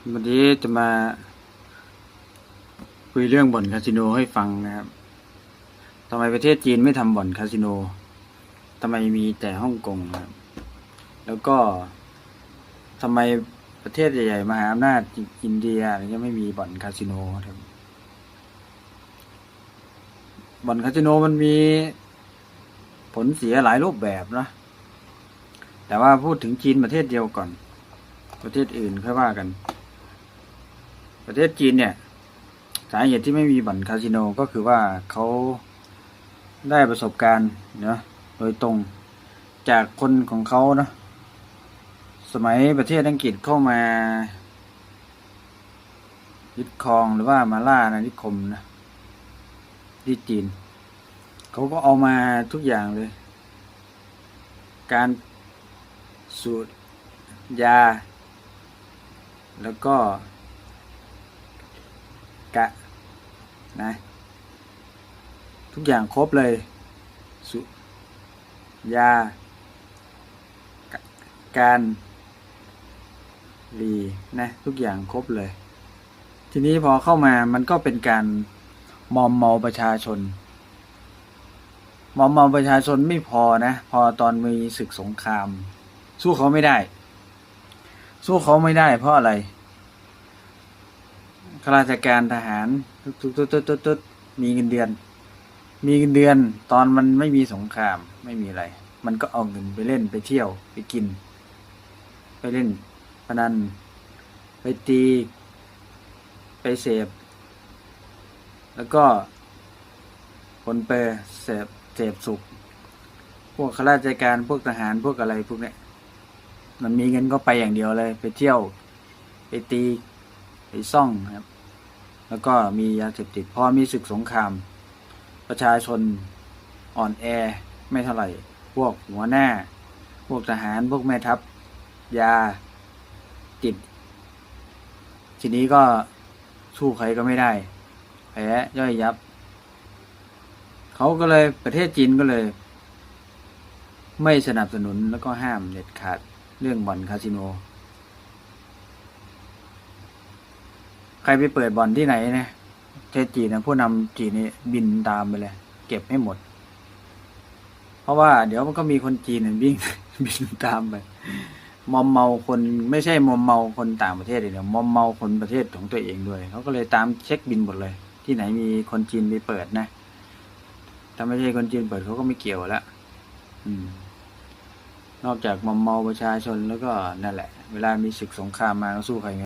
วันนี้จะมา คุยเรื่องบ่อนคาสิโนให้ฟังนะครับทำไมประเทศจีนไม่ทำบ่อนคาสิโนทำไมมีแต่ฮ่องกงครับ แล้วก็ทำไมประเทศใหญ่ๆมหาอำนาจอินเดียอะไรเงี้ยไม่มีบ่อนคาสิโนครับบ่อนคาสิโนมันมีผลเสียหลายรูปแบบนะ แต่ว่าพูดถึงจีนประเทศเดียวก่อน ประเทศอื่นค่อยว่ากัน ประเทศจีนเนี่ย สาเหตุที่ไม่มีบ่อนคาสิโนก็คือว่าเขาได้ประสบการณ์เนาะโดยตรงจากคนของเขาเนาะสมัยประเทศอังกฤษเข้ามายึดครองหรือว่ามาล่าอาณานิคมนะที่จีน เขาก็เอามาทุกอย่างเลย การสูตรยา แล้วก็ กะนะทุกอย่างครบเลย สุยากะการรีนะทุกอย่างครบเลย ทีนี้พอเข้ามามันก็เป็นการมอมเมาประชาชน มอมเมาประชาชนไม่พอนะ พอตอนมีศึกสงคราม สู้เขาไม่ได้ สู้เขาไม่ได้เพราะอะไร ข้าราชการทหารทุกๆๆๆๆๆมีเงินเดือน มีเงินเดือน ตอนมันไม่มีสงครามไม่มีอะไร มันก็เอาเงินไปเล่นไปเที่ยวไปกิน ไปเล่นพนันไปตี ไปเสพ แล้วก็ผลเปรเสพเสพสุข พวกข้าราชการพวกทหารพวกอะไรพวกเนี้ยมันมีเงินก็ไปอย่างเดียวเลย ไปเที่ยว ไปตี ไปซ่องครับ แล้วก็มียาเสพติดพอมีศึกสงคราม ประชาชนอ่อนแอไม่เท่าไหร่ พวกหัวหน้า พวกทหารพวกแม่ทัพ ยาติด ทีนี้ก็สู้ใครก็ไม่ได้ แพ้ย่อยยับ เขาก็เลยประเทศจีนก็เลย ไม่สนับสนุนแล้วก็ห้ามเด็ดขาดเรื่องบ่อนคาสิโน ใครไปเปิดบ่อนที่ไหนนะเทศจีนนะผู้นำจีนนี่บินตามไปเลย เก็บให้หมด เพราะว่าเดี๋ยวมันก็มีคนจีนน่ะวิ่งบินตามไปมอมเมาคนไม่ใช่มอมเมาคนต่างประเทศเลยเนี่ยมอมเมาคนประเทศของตัวเองด้วยเขาก็เลยตามเช็คบินหมดเลย ที่ไหนมีคนจีนไปเปิดนะถ้าไม่ใช่คนจีนเปิดเขาก็ไม่เกี่ยวแล้วอืม นอกจากมอมเมาประชาชนแล้วก็นั่นแหละ เวลามีศึกสงครามมาก็สู้ใครไม่